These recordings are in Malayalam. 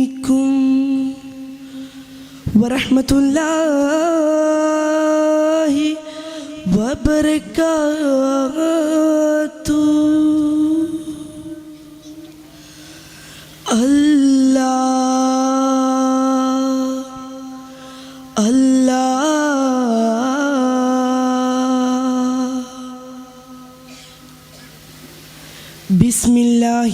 عليكم ورحمة الله Bismillah.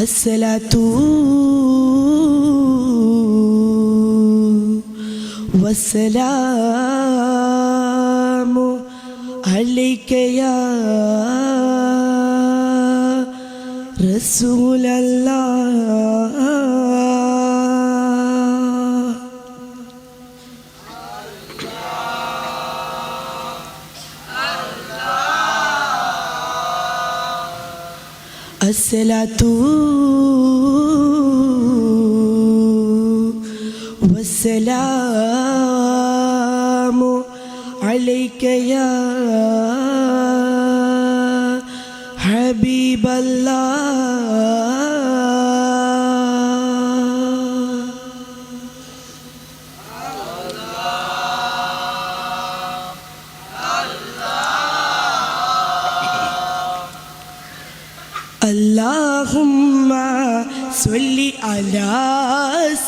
അസ്സലാത്തു വസ്സലാമു അലൈക്കയാ റസൂലാ. الصلاة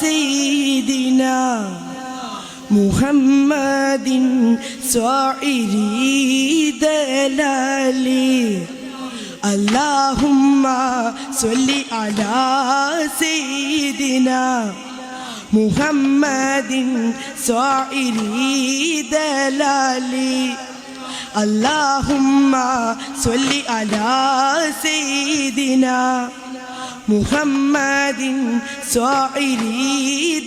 سيدنا محمد صائر دلالي اللهم صل على سيدنا محمد صائر دلالي اللهم صل على سيدنا محمد صاعر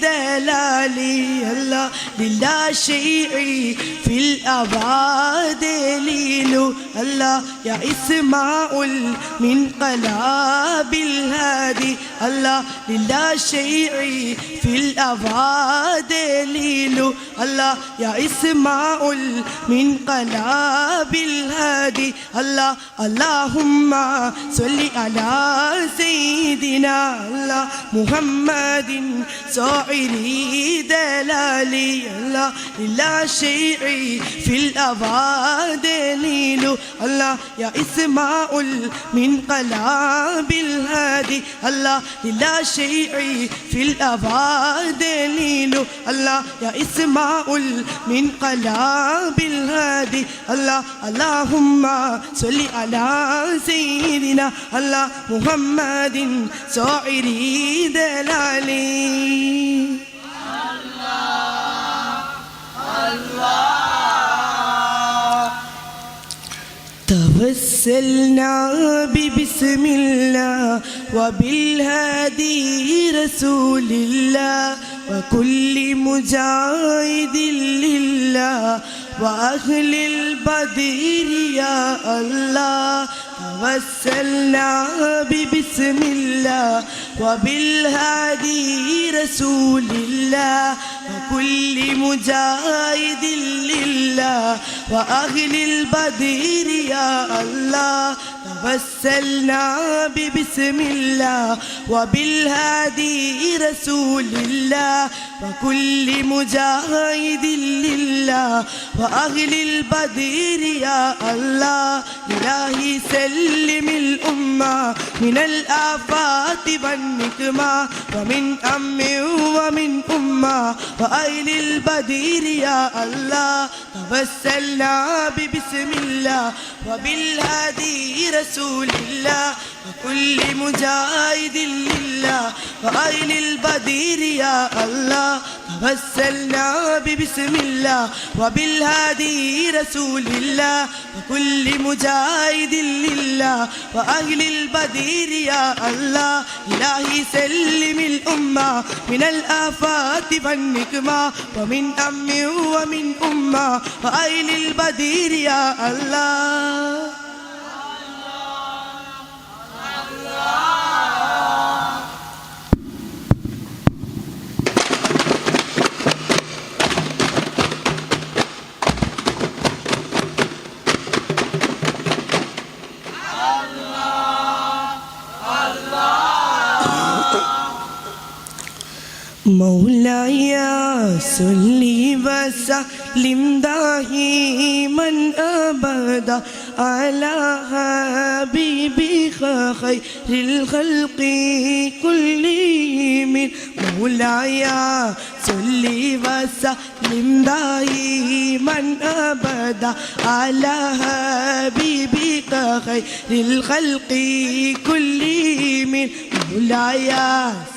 دلالي الله لله شيء في الأبعاد دليل الله يا إسماء من قلاب الهادي. الله لله شيء في الأبعاد دليل الله يا إسماء من قلاب الهادي الله اللهم صل على سيدنا الله محمد صاعر دلالي الله لله شيء في الأبعاد دليل الله يا إسماء من قلاب الهادي الله لله شيء في الأبعاد دليل الله يا إسماء من قلاب الهادي الله اللهم صل على سيدنا الله محمد صاعر دلالي. توسلنا ببسم الله وبالهادي رسول الله وكل مجاهد لله وأهل البدير يا الله. توسلنا ببسم الله وبالهادي رسول الله وكل مجاهد لله وأهل البدير يا الله. توسلنا ببسم الله وبالهادي رسول الله وكل مجاهد لله وأهل البدير يا الله إلهي سلم الأمة من الآفات والنكمة ومن أم ومن أمة وأهل البدير يا الله توسلنا ببسم الله وبالهادي رسول الله وكل مجاهد لله وأهل البدير يا الله توسلنا ببسم الله وبالهادي رسول الله وكل مجاهد لله وأهل البدير يا الله إلهي سلم الأمة من الآفات والنقمة ومن أم ومن أمة وأهل البدير يا الله. مولاي صل وسلم دائما أبدا على حبيبك خير الخلق كلهم. مولاي صل وسلم دائما أبدا على حبيبك خير الخلق كلهم. مولاي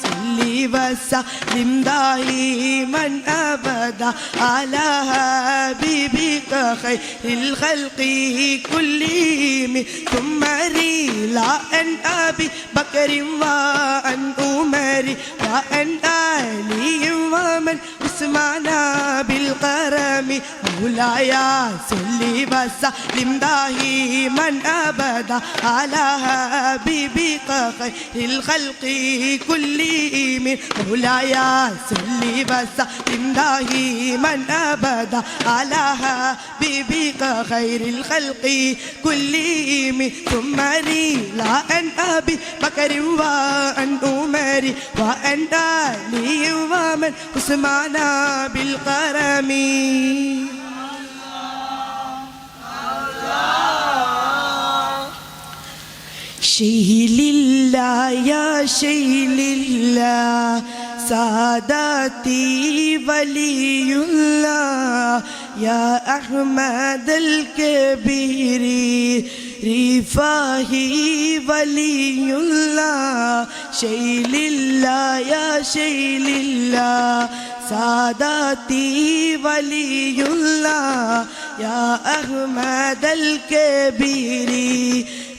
صل وسلم دائما أبدا. على حبيبك خير الخلق كلهم. ثم ريلا عن أبي بكر وعن عمر وعن علي ومن أسمعنا بالقرم. مولاي صل وسلم دائما ابدا على حبيبك خير الخلق كلهم. مولاي صل وسلم دائما ابدا على حبيبك خير الخلق كلهم. ثم ريلا عن أبي بكر وعن عمر وعن علي ومن. اسمعنا بالقرم. شيء لله يا شيء لله ساداتي ولي الله. يا أحمد الكبير رفاهي ولي الله. شيء لله يا شيء لله ساداتي ولي الله يا أحمد الكبير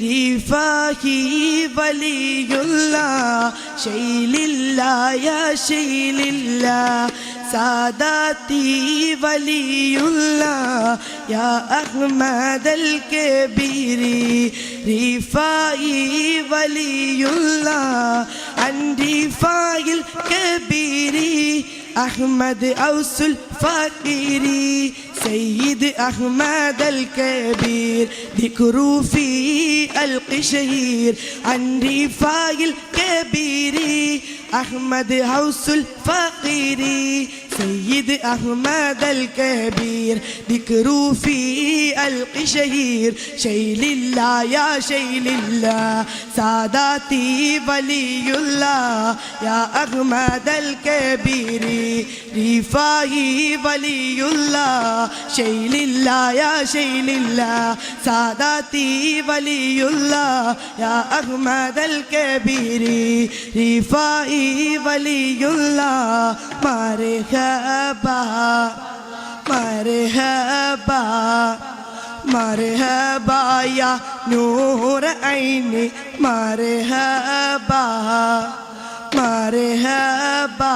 رفاهي ولي الله شيء لله يا شيء لله ساداتي ولي الله يا أحمد الكبير رفاعي ولي الله عن رفاعي الكبير أحمد أوس الفقير سيد أحمد الكبير. ذكر في القشير عن رفاعي الكبير. أحمد هوس الفقير سيد أحمد الكبير ذكر في القشير شيء لله يا شيء لله ساداتي ولي الله. يا أحمد الكبير رفاهي ولي الله. شيء لله يا شيء لله ساداتي ولي الله. يا أحمد الكبير رفاهي ولي الله. मरहबा मरहबा मरहबा या नूर ऐनी मरहबा मरहबा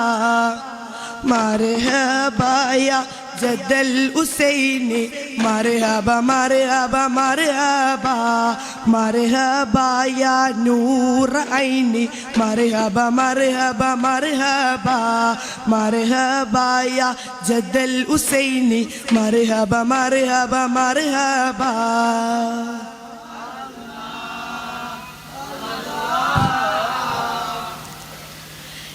मरहबा या جد الحسين مرحبا مرحبا مرحبا مرحبا يا نور عيني مرحبا مرحبا مرحبا مرحبا يا جد الحسين مرحبا مرحبا مرحبا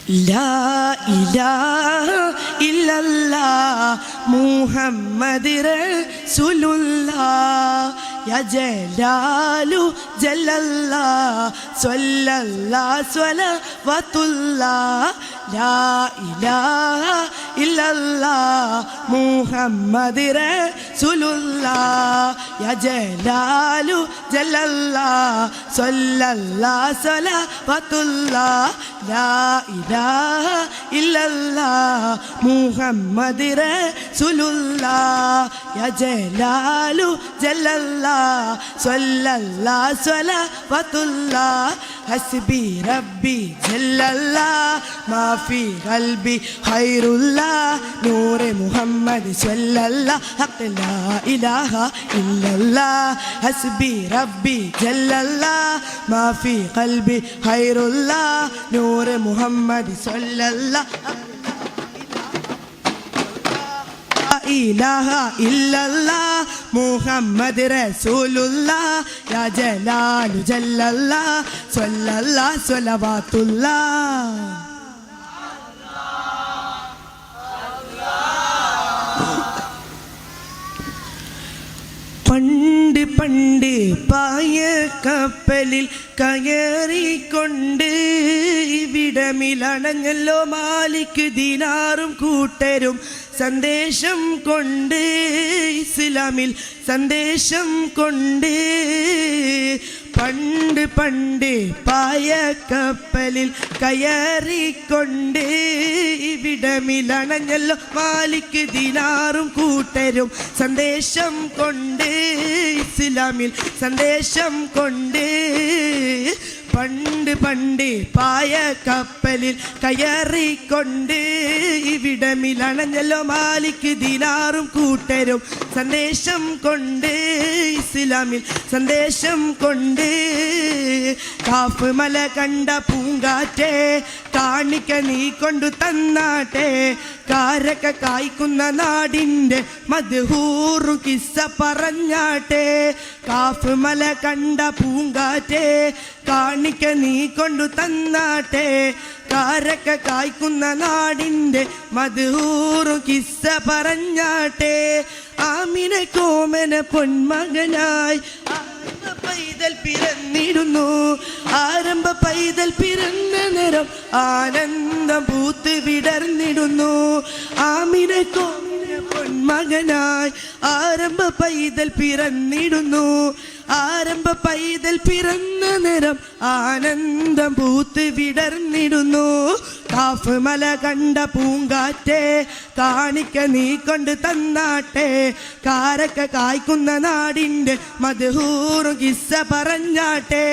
لا إله ഇല്ലല്ലാ. മുഹമ്മദ് റസൂലുല്ലാ. യാ ജലാലു ജല്ലല്ലാ സ്വല്ലല്ലാ സ്വലവത്തുല്ലാ. ലാ ഇലാഹ ഇല്ലല്ലാ മുഹമ്മദ് റസൂലുള്ളാ യാ ജലാലു ജലല്ലാ സല്ലല്ലാ സലവത്തുല്ലാ ലാ ഇലാഹ ഇല്ലല്ലാ മുഹമ്മദ് റസൂലുള്ളാ യാ ജലാലു ജലല്ലാ സല്ലല്ലാ സലവത്തുല്ലാ حسبي ربي جل الله ما في قلبي خير الله. نور محمد صلى الله حق لا إله إلا الله. حسبي ربي جل الله ما في قلبي خير الله. نور محمد صلى الله ഇലാഹ ഇല്ലല്ലാ മുഹമ്മദ് റസൂലുല്ലാ യാ ജലാലു ജല്ലല്ലാ സ്വല്ലല്ലാ സ്വലവാത്തുല്ലാ പണ്ട് പണ്ട് പായ കപ്പലിൽ കയറിക്കൊണ്ട് ഇവിടമിലണഞ്ഞല്ലോ മാലിക്ക് ദിനാറും കൂട്ടരും സന്ദേശം കൊണ്ട് ഇസ്ലാമിൽ സന്ദേശം കൊണ്ട് പണ്ട് പണ്ട് പായ കപ്പലിൽ കയറിക്കൊണ്ട് ഇവിടമിലണഞ്ഞല്ലോ മാലിക്ക് ദിനാറും കൂട്ടരും. സന്ദേശം കൊണ്ട് ഇസ്ലാമിൽ സന്ദേശം കൊണ്ട് പണ്ട് പണ്ട് പായ കപ്പലിൽ കയറിക്കൊണ്ട് ഇവിടമിലണഞ്ഞല്ലോ മാലിക്ക് ദിനാറും കൂട്ടരും. സന്ദേശം കൊണ്ട് ഇസ്ലാമിൽ സന്ദേശം കൊണ്ട് കാഫ് മല കണ്ട പൂങ്കാറ്റേ കാണിക്ക നീ കൊണ്ടു തന്നാട്ടെ. കാരക്ക കായ്ക്കുന്ന നാടിന്റെ മധുഹൂറു കിസ്സ പറഞ്ഞാട്ടെ. കാഫ് മല കണ്ട പൂങ്കാറ്റേ കാണിക്ക നീ കൊണ്ടു തന്നാട്ടെ. കാരക്ക കായ്ക്കുന്ന നാടിന്റെ മധുഹൂറു കിസ്സ പറഞ്ഞാട്ടെ. ആമിനെ കോമന പൊന്മകനായി. ആരംഭ പൈതൽ പിറന്നിടുന്നു. ആരംഭ പൈതൽ പിറന്ന നേരം ആനന്ദം പൂത്ത് വിടർന്നിടുന്നു. ആമിനെ കോമന പൊന്മകനായി ആരംഭ പൈതൽ പിറന്നിടുന്നു. ആരംഭ പൈതൽ പിറന്ന നിറം ആനന്ദം പൂത്ത് വിടർന്നിടുന്നു. കാഫ് മല കണ്ട പൂങ്കാറ്റെ കാണിക്ക നീ കൊണ്ട് തന്നാട്ടെ. കാരക്ക കായ്ക്കുന്ന നാടിന്റെ മധുഹൂറും കിസ്സ പറഞ്ഞാട്ടെ.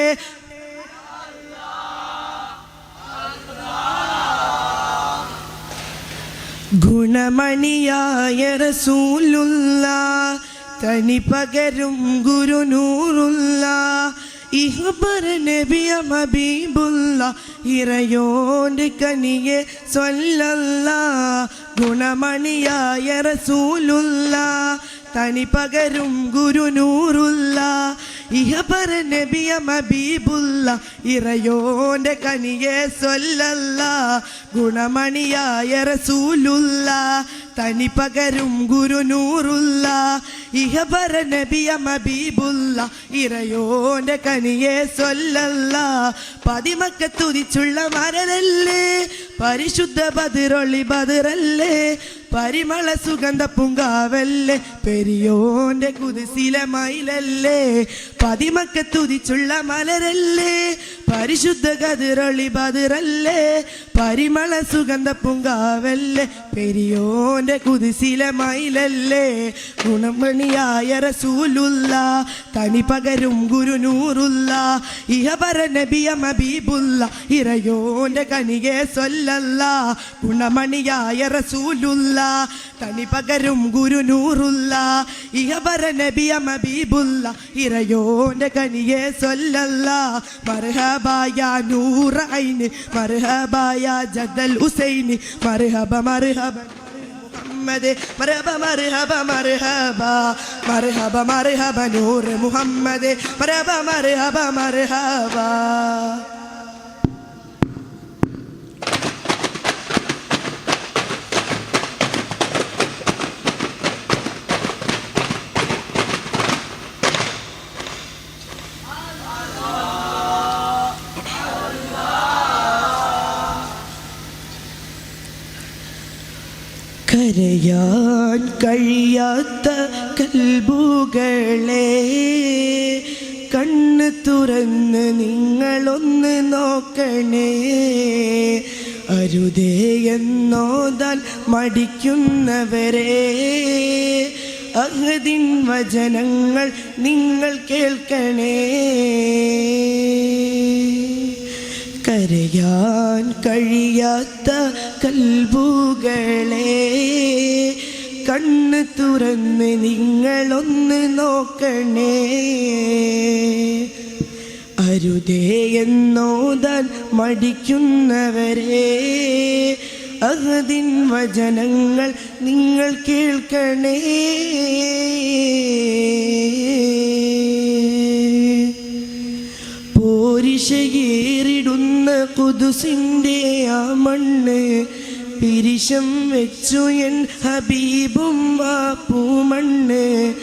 ഗുണമണിയായ റസൂലുള്ള തനി പകരും ഗുരുനൂറുള്ള ഇറയോന്റെ കനിയെ സ്വല്ലല്ല ഗുണമണിയായ റസൂലുള്ള തനി പകരും ഗുരുനൂറുള്ള ഇഹബർ നബിയ മബീബുല്ല ഇറയോന്റെ കനിയെ സ്വല്ലല്ല ഗുണമണിയായ റസൂലുള്ള പകരും ഗുരുനൂറുള്ള ഇഹബര നബിയ മബീബുള്ള ഇറയോന്റെ കനിയെ സൊല്ലല്ല. പതിമക്ക തുതിച്ചുള്ള മരലല്ലേ പരിശുദ്ധ ബതിരൊളി ബതിരല്ലേ പരിമള സുഗന്ധ പൂങ്കാവല്ലേ പെരിയോന്റെ കുതിസില മയിലല്ലേ. പതിമക്ക തുതിച്ചുള്ള മലരല്ലേ പരിശുദ്ധ കതിരൊളി ബതിരല്ലേ പരിമള സുഗന്ധ പൂങ്കാവല്ലേ പെരിയോന്റെ കുതിസില മയിലല്ലേ. ഗുണമണിയായ റസൂലുള്ള തനി പകരും ഗുരുനൂറുള്ള ഇഹപര നബിയ മബീബുള്ള ഇറയോന്റെ കനികെ സ്വല്ലല്ല ഗുണമണിയായ റസൂലുള്ള തനി പകരും ഗുരുനൂറുള്ള ഇഹപര നബിയ മബീബുള്ള ഇറയോന്റെ കനിയെ സ്വല്ലല്ല മർഹബായ നൂറൈന് മർഹബായ ജദൽ ഉസൈന് മർഹബ മർഹബ മുഹമ്മദ്. മർഹബ മർഹബ മർഹബ മർഹബ മർഹബ നൂർ മുഹമ്മദ്. മരഹബ മർഹബ മർഹബ കരയാൻ കഴിയാത്ത കൽബുകളെ കണ്ണ് തുറന്ന് നിങ്ങളൊന്ന് നോക്കണേ. അരുതേ എന്നോതാൽ മടിക്കുന്നവരെ. അഹദിൻ വചനങ്ങൾ നിങ്ങൾ കേൾക്കണേ. കരയാൻ കഴിയാത്ത കൽബുകളെ കണ്ണ് തുറന്ന് നിങ്ങളൊന്ന് നോക്കണേ. അരുതേ എന്നോതാൻ മടിക്കുന്നവരെ അഹദിൻ വചനങ്ങൾ നിങ്ങൾ കേൾക്കണേ. പോരിശയേറിടുന്ന കുതുസിന്റെ ആ മണ്ണ് പിരിശം വെച്ചു എൻ ഹബീബും വാപ്പൂമണ്ണ് പൂമണ്ണ്.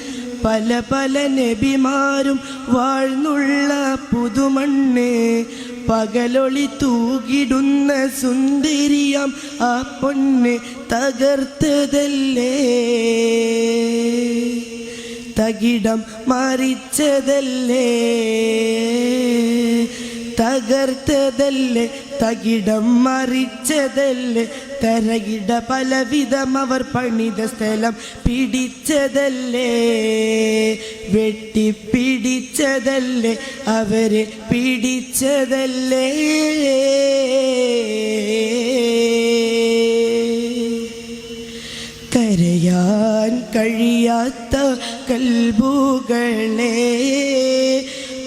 പല പല നബിമാരും വാഴ്ന്നുള്ള പുതുമണ്ണ്. പകലൊളി തൂകിടുന്ന സുന്ദരിയാം ആ പൊണ്ണ് തകർത്തതല്ലേ? തകിടം മറിച്ചതല്ലേ? തകർത്തതല്ലേ? തകിടം മറിച്ചതല്ലേ? തരകിട പലവിധം അവർ പണിത സ്ഥലം പിടിച്ചതല്ലേ? വെട്ടിപ്പിടിച്ചതല്ലേ? അവരെ പിടിച്ചതല്ലേ? കരയാൻ കഴിയാത്ത കൽബുകളെ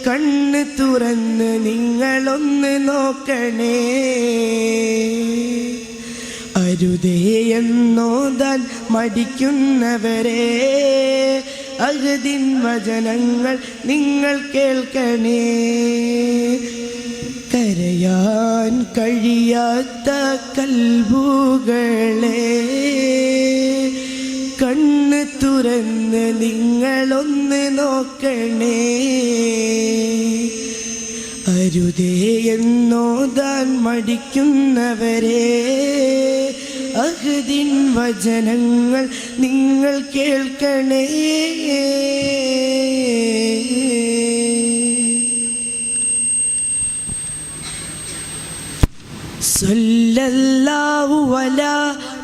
കണ്ണ് തുറന്ന് നിങ്ങളൊന്ന് നോക്കണേ. അരുതേ എന്നോതാൻ മടിക്കുന്നവരെ അഹദിൻ വചനങ്ങൾ നിങ്ങൾ കേൾക്കണേ. കരയാൻ കഴിയാത്ത കൽബുകളെ കണ്ണ് തുറന്ന് നിങ്ങളൊന്ന് നോക്കണേ. അരുതേ എന്നോതാൻ മടിക്കുന്നവരെ. അഹദിൻ വചനങ്ങൾ നിങ്ങൾ കേൾക്കണേ. സല്ലല്ലാഹു